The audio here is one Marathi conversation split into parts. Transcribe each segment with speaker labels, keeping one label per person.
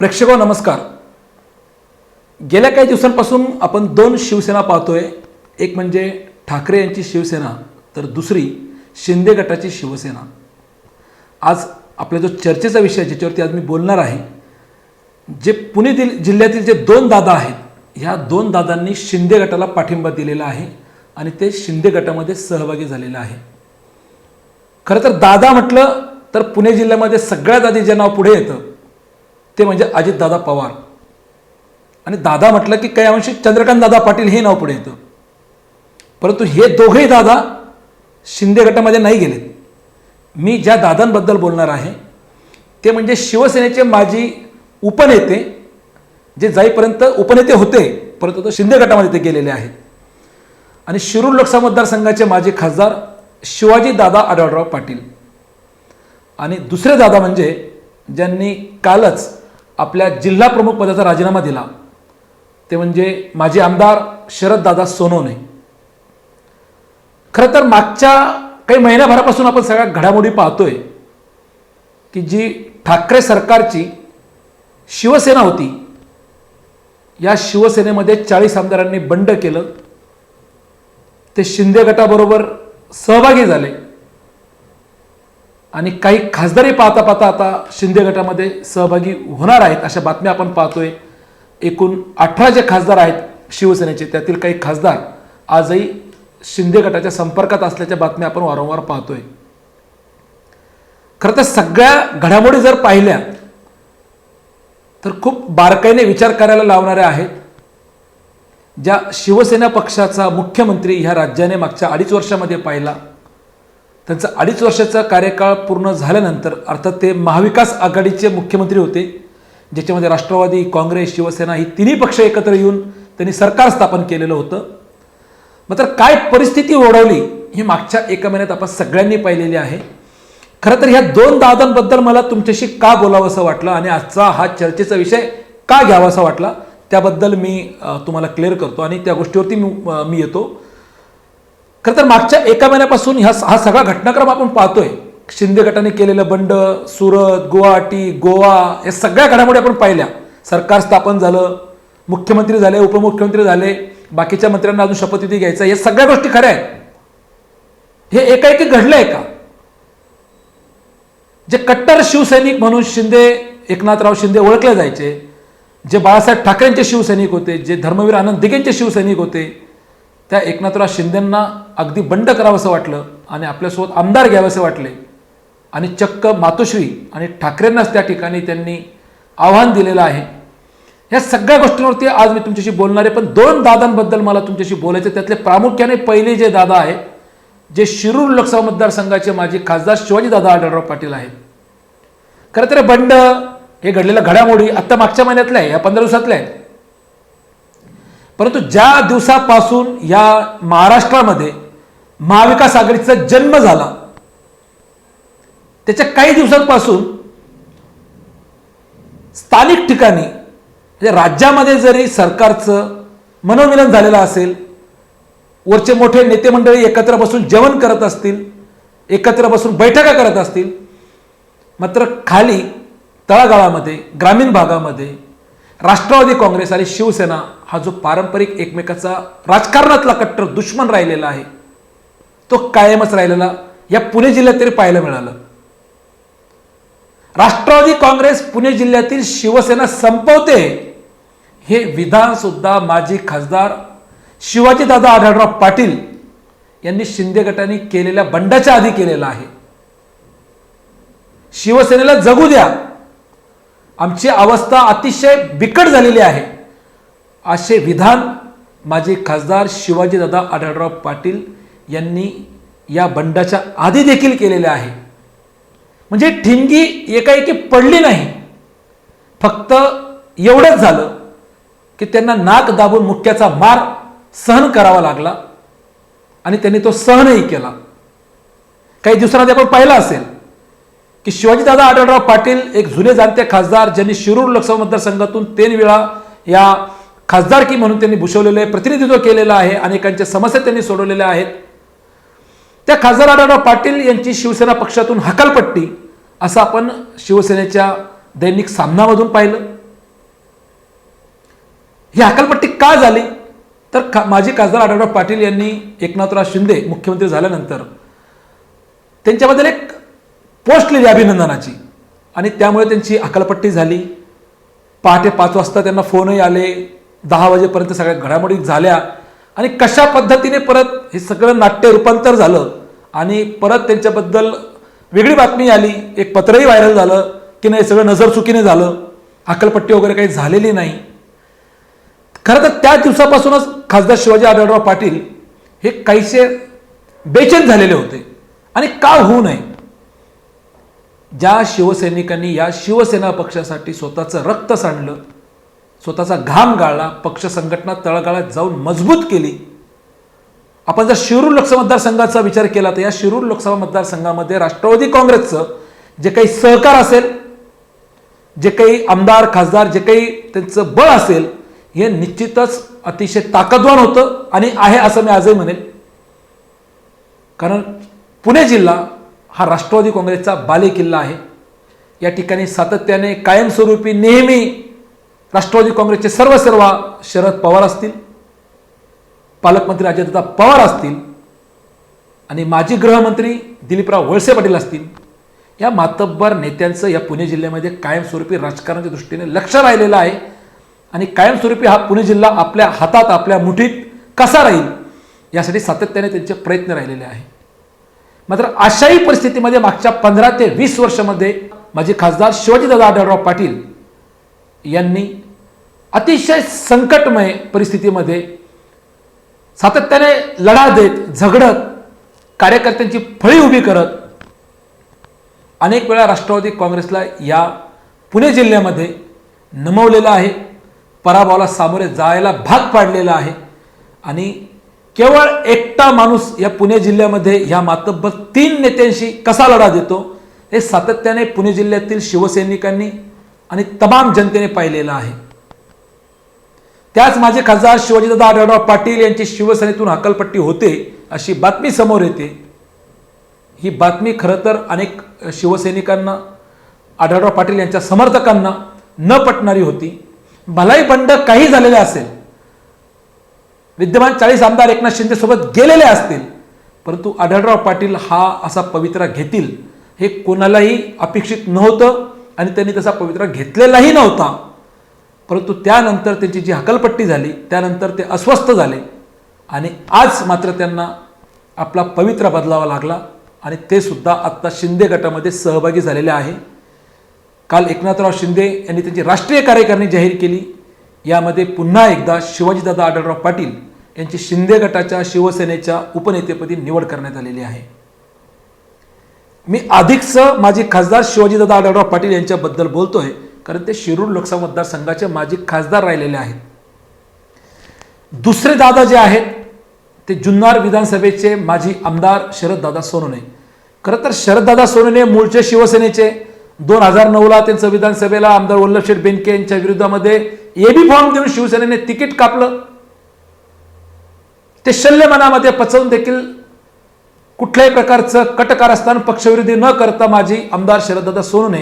Speaker 1: प्रेक्षको नमस्कार. गेल्या काही दिवसांपासून आपण दोन शिवसेना पाहतोय. एक म्हणजे ठाकरे यांची शिवसेना तर दुसरी शिंदे गटाची शिवसेना. आज आपला जो चर्चेचा विषय आहे, ज्याच्यावरती आज मी बोलणार आहे जे पुणे दिल जिल्ह्यातील जे दोन दादा आहेत ह्या दोन दादांनी शिंदे गटाला पाठिंबा दिलेला आहे आणि ते शिंदे गटामध्ये सहभागी झालेले आहे. खरं तर दादा म्हटलं तर पुणे जिल्ह्यामध्ये सगळ्यात आधी जे नाव पुढे येतं ते म्हणजे अजितदादा पवार. आणि दादा म्हटलं की काही अंशी चंद्रकांत दादा पाटील हे नाव पुढे येतं. परंतु हे दोघेही दादा शिंदे गटामध्ये नाही गेलेत. मी ज्या दादांबद्दल बोलणार आहे ते म्हणजे शिवसेनेचे माजी उपनेते जे जाईपर्यंत उपनेते होते परंतु तो शिंदे गटामध्ये ते गेलेले आहेत. आणि शिरूर लोकसभा मतदारसंघाचे माजी खासदार शिवाजी दादा आढळराव पाटील. आणि दुसरे दादा म्हणजे ज्यांनी कालच आपल्या जिल्हा प्रमुख पदाचा राजीनामा दिला. ते म्हणजे माजी आमदार शरददादा सोनवणे खरं तर मागच्या काही महिन्याभरापासून आपण सगळ्या घडामोडी पाहतोय की जी ठाकरे सरकारची शिवसेना होती या शिवसेनेमध्ये चाळीस आमदारांनी बंड केलं. ते शिंदे गटाबरोबर सहभागी झाले. आणि काही खासदारी पाहता पाहता आता शिंदे गटामध्ये सहभागी होणार आहेत अशा बातम्या आपण पाहतोय. एकूण अठरा जे खासदार आहेत शिवसेनेचे त्यातील काही खासदार आजही शिंदे गटाच्या संपर्कात असल्याच्या बातम्या आपण वारंवार पाहतोय. खरं तर सगळ्या घडामोडी जर पाहिल्या तर खूप बारकाईने विचार करायला लावणाऱ्या आहेत. ज्या शिवसेना पक्षाचा मुख्यमंत्री ह्या राज्याने मागच्या अडीच वर्षामध्ये पाहिला त्यांचा अडीच वर्षाचा कार्यकाळ पूर्ण झाल्यानंतर अर्थात ते महाविकास आघाडीचे मुख्यमंत्री होते ज्याच्यामध्ये राष्ट्रवादी काँग्रेस शिवसेना ही तिन्ही पक्ष एकत्र येऊन त्यांनी सरकार स्थापन केलेलं होतं. मात्र काय परिस्थिती ओढवली ही मागच्या एका महिन्यात आपण सगळ्यांनी पाहिलेली आहे. खरं तर ह्या दोन दादांबद्दल मला तुमच्याशी का बोलावंसं वाटलं आणि आजचा हा चर्चेचा विषय का घ्यावासा वाटला त्याबद्दल मी तुम्हाला क्लिअर करतो आणि त्या गोष्टीवरती मी मी येतो. खरं तर मागच्या एका महिन्यापासून ह्या हा सगळा घटनाक्रम आपण पाहतोय. शिंदे गटाने केलेलं बंड सुरत गुवाहाटी गोवा या सगळ्या घडामोडी आपण पाहिल्या. सरकार स्थापन झालं मुख्यमंत्री झाले उपमुख्यमंत्री झाले बाकीच्या मंत्र्यांना अजून शपथविधी घ्यायचा या सगळ्या गोष्टी खऱ्या आहेत. हे एकाएकी घडलंय का? जे कट्टर शिवसैनिक म्हणून शिंदे एकनाथराव शिंदे ओळखले जायचे जे बाळासाहेब ठाकरेंचे शिवसैनिक होते जे धर्मवीर आनंद दिघेंचे शिवसैनिक होते त्या एकनाथराव शिंदेंना अगदी बंड करावंसं वाटलं आणि आपल्यासोबत आमदार घ्यावेसे वाटले. आणि चक्क मातोश्री आणि ठाकरेंनाच त्या ठिकाणी त्यांनी आव्हान दिलेलं आहे. या सगळ्या गोष्टींवरती आज मी तुमच्याशी बोलणार आहे. पण दोन दादांबद्दल मला तुमच्याशी बोलायचं त्यातले प्रामुख्याने पहिले जे दादा आहे जे शिरूर लोकसभा मतदारसंघाचे माजी खासदार शिवाजी दादा आढळराव पाटील आहेत. खरं तर बंड हे घडलेल्या घडामोडी आत्ता मागच्या महिन्यातल्या आहे या पंधरा दिवसातल्या आहेत. परंतु ज्या दिवसापासून या महाराष्ट्रामध्ये महाविकास आघाडीचा जन्म झाला त्याच्या काही दिवसांपासून स्थानिक ठिकाणी म्हणजे राज्यामध्ये जरी सरकारचं मनोमिलन झालेलं असेल वरचे मोठे नेते मंडळी एकत्र बसून जेवण करत असतील एकत्र बसून बैठका करत असतील मात्र खाली तळागाळामध्ये ग्रामीण भागामध्ये राष्ट्रवादी काँग्रेस आणि शिवसेना हा जो पारंपरिक एकमेकाचा राजकारणातला कट्टर दुश्मन राहिलेला आहे तो कायमच राहिलेला या पुणे जिल्ह्यात तरी पाहायला मिळालं. राष्ट्रवादी काँग्रेस पुणे जिल्ह्यातील शिवसेना संपवते हे विधान सुद्धा माजी खासदार शिवाजीदादा आढळराव पाटील यांनी शिंदे गटाने केलेल्या बंडाच्या आधी केलेला आहे. शिवसेनेला जगू द्या. आमची अवस्था अतिशय बिकट झालेली आहे. असे विधान माझे खासदार शिवाजीदादा आढळराव पाटील यांनी या बंडाच्या आधी देखील केलेले आहे. म्हणजे ठिणगी एकाएकी पडली नाही. फक्त एवढंच झालं की त्यांना नाक दाबून मुक्याचा मार सहन करावा लागला आणि त्यांनी तो सहनही केला. काही दिवसांमध्ये आपण पाहिला असेल की शिवाजीदादा आढळराव पाटील एक जुने जाणते खासदार ज्यांनी शिरूर लोकसभा मतदारसंघातून तीन वेळा या खासदारकी म्हणून त्यांनी भूषवलेलं आहे प्रतिनिधित्व केलेलं आहे अनेकांच्या समस्या त्यांनी सोडवलेल्या आहेत. त्या खासदार आढळराव पाटील यांची शिवसेना पक्षातून हकालपट्टी असं आपण शिवसेनेच्या दैनिक सामनामधून पाहिलं. ही हकालपट्टी का झाली? तर खा माजी खासदार आढळराव पाटील यांनी एकनाथराव शिंदे मुख्यमंत्री झाल्यानंतर त्यांच्याबद्दल एक पोस्ट लिहिली अभिनंदनाची आणि त्यामुळे त्यांची अकलपट्टी झाली. पहाटे पाच वाजता त्यांना फोनही आले. दहा वाजेपर्यंत सगळ्या घडामोडी झाल्या. आणि कशा पद्धतीने परत हे सगळं नाट्य रूपांतर झालं आणि परत त्यांच्याबद्दल वेगळी बातमी आली एक पत्रही व्हायरल झालं की नाही सगळं नजर चुकीने झालं. अकलपट्टी वगैरे काही झालेली नाही. खरं तर त्या दिवसापासूनच खासदार शिवाजी आढळराव पाटील हे काहीसे बेचैन झालेले होते. आणि का होऊ नये? ज्या शिवसैनिकांनी या शिवसेना पक्षासाठी स्वतःचं रक्त सांडलं स्वतःचा घाम गाळला पक्ष संघटना तळागाळात जाऊन मजबूत केली. आपण जर शिरूर लोकसभा मतदारसंघाचा विचार केला तर या शिरूर लोकसभा मतदारसंघामध्ये राष्ट्रवादी काँग्रेसचं जे काही सहकार असेल जे काही आमदार खासदार जे काही त्यांचं बळ असेल हे निश्चितच अतिशय ताकदवान होतं आणि आहे असं मी आजही म्हणेन. कारण पुणे जिल्हा हा राष्ट्रवादी काँग्रेसचा बालेकिल्ला आहे. या ठिकाणी सातत्याने कायमस्वरूपी नेहमी राष्ट्रवादी काँग्रेसचे सर्व सर्व शरद पवार असतील पालकमंत्री अजितदादा पवार असतील आणि माजी गृहमंत्री दिलीपराव वळसे पाटील असतील या मातब्बर नेत्यांचं या पुणे जिल्ह्यामध्ये कायमस्वरूपी राजकारणाच्या दृष्टीने लक्ष राहिलेलं आहे. आणि कायमस्वरूपी हा पुणे जिल्हा आपल्या हातात आपल्या मुठीत कसा राहील यासाठी सातत्याने त्यांचे प्रयत्न राहिलेले आहे. मात्र अशाही परिस्थितीमध्ये मागच्या पंधरा ते वीस वर्षामध्ये माझे खासदार शिवाजीदादा आढळराव पाटील यांनी अतिशय संकटमय परिस्थितीमध्ये सातत्याने लढा देत झगडत कार्यकर्त्यांची फळी उभी करत अनेक वेळा राष्ट्रवादी काँग्रेसला या पुणे जिल्ह्यामध्ये नमवलेलं आहे. पराभवाला सामोरे जायला भाग पाडलेला आहे. आणि केवळ एकटा माणूस या पुणे जिल्ह्यामध्ये ह्या मातब्बर तीन नेत्यांशी कसा लढा देतो हे सातत्याने पुणे जिल्ह्यातील शिवसैनिकांनी आणि तमाम जनतेने पाहिलेलं आहे. त्याच माझे खासदार शिवाजीदादा आढळराव पाटील यांची शिवसेनेतून हकलपट्टी होते अशी बातमी समोर येते. ही बातमी खरं तर अनेक शिवसैनिकांना आढळराव पाटील यांच्या समर्थकांना न पटणारी होती. भलाई बंड काही झालेले असेल विद्यमान चाळीस आमदार एकनाथ शिंदेसोबत गेलेले असतील परंतु आढळराव पाटील हा असा पवित्रा घेतील हे कोणालाही अपेक्षित नव्हतं आणि त्यांनी तसा पवित्रा घेतलेलाही नव्हता. परंतु त्यानंतर त्यांची जी हकलपट्टी झाली त्यानंतर ते अस्वस्थ झाले आणि आज मात्र त्यांना आपला पवित्रा बदलावा लागला आणि ते सुद्धा आत्ता शिंदे गटामध्ये सहभागी झालेले आहे. काल एकनाथराव शिंदे यांनी त्यांची राष्ट्रीय कार्यकारिणी जाहीर केली. यामध्ये पुन्हा एकदा शिवाजीदादा आढळराव पाटील यांची शिंदे गटाच्या शिवसेनेच्या उपनेतेपदी निवड करण्यात आलेली आहे. मी अधिकचं माजी खासदार शिवाजीदादा आढळराव पाटील यांच्याबद्दल बोलतोय कारण ते शिरूर लोकसभा मतदारसंघाचे माजी खासदार राहिलेले आहेत. दुसरे दादा जे आहेत ते जुन्नर विधानसभेचे माजी आमदार शरददादा सोनवणे. खरं तर शरददादा सोनवणे मूळचे शिवसेनेचे. दोन हजार नऊला त्यांचं विधानसभेला आमदार वल्लभशेठ बेनके यांच्या विरोधामध्ये एबी फॉर्म देऊन शिवसेनेने तिकीट कापलं. ते शल्य मनामध्ये पचवून देखील कुठल्याही प्रकारचं कटकारस्थान पक्षविरोधी न करता माझी आमदार शरददादा सोनवणे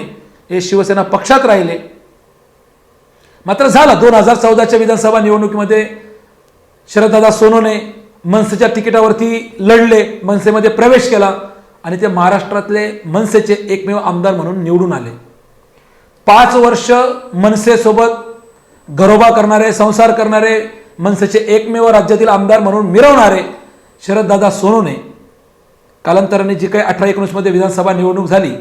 Speaker 1: हे शिवसेना पक्षात राहिले. मात्र झालं दोन हजार चौदाच्या विधानसभा निवडणुकीमध्ये शरददादा सोनवणे मनसेच्या तिकिटावरती लढले मनसेमध्ये प्रवेश केला आणि ते महाराष्ट्रातले मनसेचे एकमेव आमदार म्हणून निवडून आले. पाच वर्ष मनसेसोबत घरोबा करणारे संसार करणारे मनसेचे एकमेव राज्यातील आमदार म्हणून मिरवणारे शरददादा सोनूने कालांतराने जी काही अठरा एकोणीसमध्ये विधानसभा निवडणूक झाली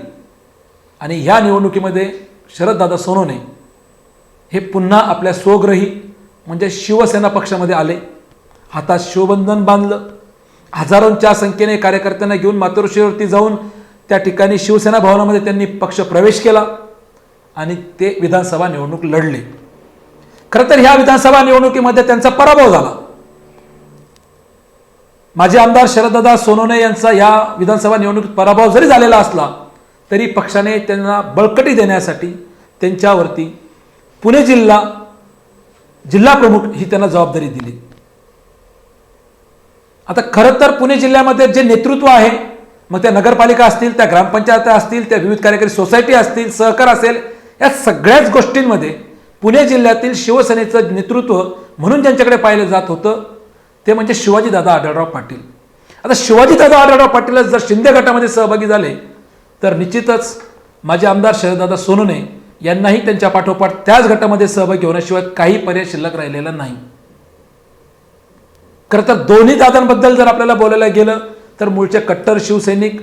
Speaker 1: आणि ह्या निवडणुकीमध्ये शरददादा सोनूने हे पुन्हा आपल्या स्वग्रही म्हणजे शिवसेना पक्षामध्ये आले. हातात शिवबंधन बांधलं. हजारोंच्या संख्येने कार्यकर्त्यांना घेऊन मातोश्रीवरती जाऊन त्या ठिकाणी शिवसेना भवनामध्ये त्यांनी पक्ष प्रवेश केला आणि ते विधानसभा निवडणूक लढले. खरं तर ह्या विधानसभा निवडणुकीमध्ये त्यांचा पराभव झाला. माजी आमदार शरददादा सोनोने यांचा या विधानसभा निवडणुकीत पराभव जरी झालेला असला तरी पक्षाने त्यांना बळकटी देण्यासाठी त्यांच्यावरती पुणे जिल्हा जिल्हा प्रमुख ही त्यांना जबाबदारी दिली. आता खरं तर पुणे जिल्ह्यामध्ये जे नेतृत्व आहे मग त्या नगरपालिका असतील त्या ग्रामपंचायत असतील त्या विविध कार्यकारी सोसायटी असतील सहकार असेल या सगळ्याच गोष्टींमध्ये पुणे जिल्ह्यातील शिवसेनेचं नेतृत्व म्हणून ज्यांच्याकडे पाहिलं जात होतं ते म्हणजे शिवाजीदादा आढळराव पाटील. आता शिवाजीदादा आढळराव पाटील जर शिंदे गटामध्ये सहभागी झाले तर निश्चितच माझे आमदार शरददादा सोनवणे यांनाही त्यांच्या पाठोपाठ त्याच गटामध्ये सहभागी होण्याशिवाय काही पर्याय शिल्लक राहिलेला नाही. खरं तर दोन्ही दादांबद्दल जर आपल्याला बोलायला गेलं तर मूळचे कट्टर शिवसैनिक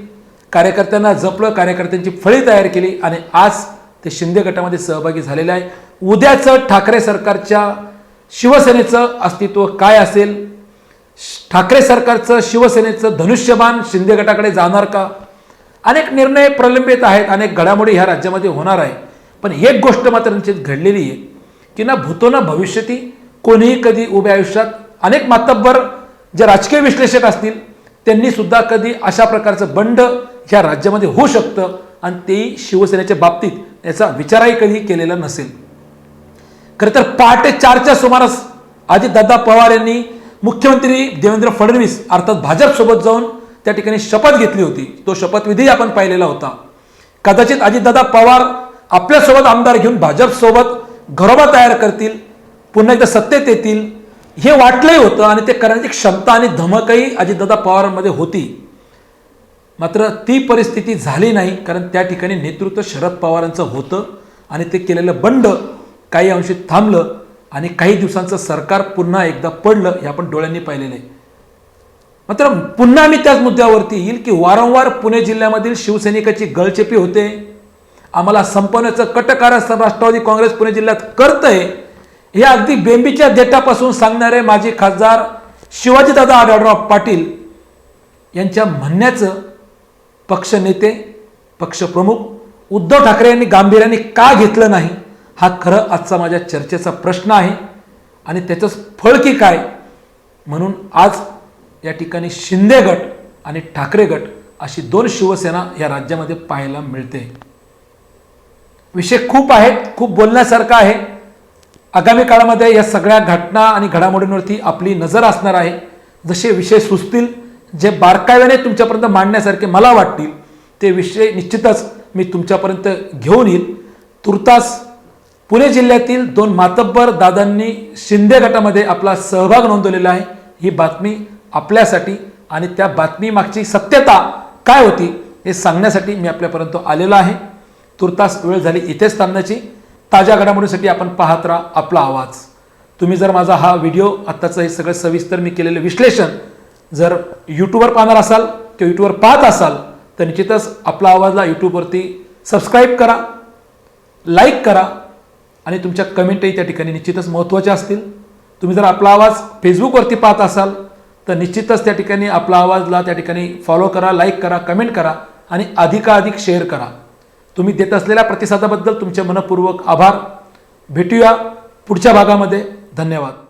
Speaker 1: कार्यकर्त्यांना जपलं कार्यकर्त्यांची फळी तयार केली आणि आज ते शिंदे गटामध्ये सहभागी झालेले आहे. उद्याचं ठाकरे सरकारच्या शिवसेनेचं अस्तित्व काय असेल? ठाकरे सरकारचं शिवसेनेचं धनुष्यबाण शिंदे गटाकडे जाणार का? अनेक निर्णय प्रलंबित आहेत अनेक घडामोडी ह्या राज्यामध्ये होणार आहे. पण एक गोष्ट मात्र निश्चित घडलेली आहे की ना भूतो ना भविष्यती कोणीही कधी उभ्या आयुष्यात अनेक मातब्बर जे राजकीय विश्लेषक असतील त्यांनी सुद्धा कधी अशा प्रकारचं बंड ह्या राज्यामध्ये होऊ शकतं आणि तेही शिवसेनेच्या बाबतीत. याचा विचारही कधी केलेला नसेल. खरं तर पहाटे चारच्या सुमारास अजितदादा पवार यांनी मुख्यमंत्री देवेंद्र फडणवीस अर्थात भाजपसोबत जाऊन त्या ठिकाणी शपथ घेतली होती. तो शपथविधी आपण पाहिलेला होता. कदाचित अजितदादा पवार आपल्यासोबत आमदार घेऊन भाजपसोबत घरोबा तयार करतील पुन्हा एकदा सत्तेत येतील हे वाटलंही होतं आणि ते करण्याची क्षमता आणि धमकही अजितदादा पवारांमध्ये होती. मात्र ती परिस्थिती झाली नाही कारण त्या ठिकाणी नेतृत्व शरद पवारांचं होतं आणि ते केलेलं बंड काही अंशी थांबलं आणि काही दिवसांचं सरकार पुन्हा एकदा पडलं हे आपण डोळ्यांनी पाहिलेलं आहे. मात्र पुन्हा मी त्याच मुद्द्यावरती येईल की वारंवार पुणे जिल्ह्यामधील शिवसैनिकाची गळचेपी होते. आम्हाला संपवण्याचं कटकारस्थान राष्ट्रवादी काँग्रेस पुणे जिल्ह्यात करतंय हे अगदी बेंबीच्या देटापासून सांगणारे माजी खासदार शिवाजीदादा आढळराव पाटील यांच्या म्हणण्याचं पक्षनेते पक्षप्रमुख उद्धव ठाकरे यांनी गांभीर्याने का घेतलं नाही? हा खरं आजचा माझ्या चर्चेचा प्रश्न आहे आणि त्याचं फळ की काय? म्हणून आज या ठिकाणी शिंदे गट आणि ठाकरे गट अशी दोन शिवसेना या राज्यामध्ये पाहायला मिळते. विषय खूप आहेत खूप बोलण्यासारखा आहे. आगामी काळामध्ये या सगळ्या घटना आणि घडामोडींवरती आपली नजर असणार आहे. जसे विषय सुचतील जे बारकाव्याने तुमच्यापर्यंत मांडण्यासारखे मला वाटतील ते विषय निश्चितच मी तुमच्यापर्यंत घेऊन येईल. तुर्तास पुणे जिल्ह्यातील दोन मातब्बर दादांनी शिंदे गटामध्ये आपला सहभाग नोंदवलेला आहे. ही बातमी आपल्यासाठी आणि त्या बातमीमागची सत्यता काय होती हे सांगण्यासाठी मी आपल्यापर्यंत आलेलो आहे. तुर्तास वेळ झाली इथेच थांबण्याची. ताज्या घडामोडीसाठी आपण पाहत राहा आपला आवाज. तुम्ही जर माझा हा व्हिडिओ आत्ताचं हे सगळं सविस्तर मी केलेलं विश्लेषण जर यूट्यूबवर पाहणार असाल किंवा यूट्यूबवर पाहत असाल तर निश्चितच आपला आवाजला यूट्यूबवरती सबस्क्राईब करा लाईक करा आणि तुमच्या कमेंटही त्या ठिकाणी निश्चितच महत्त्वाच्या असतील. तुम्ही जर आपला आवाज फेसबुकवरती पाहत असाल तर निश्चितच त्या ठिकाणी आपला आवाजला त्या ठिकाणी फॉलो करा लाईक करा कमेंट करा आणि अधिकाधिक शेअर करा. तुम्ही देत असलेल्या प्रतिसादाबद्दल तुमचे मनपूर्वक आभार. भेटूया पुढच्या भागामध्ये. धन्यवाद.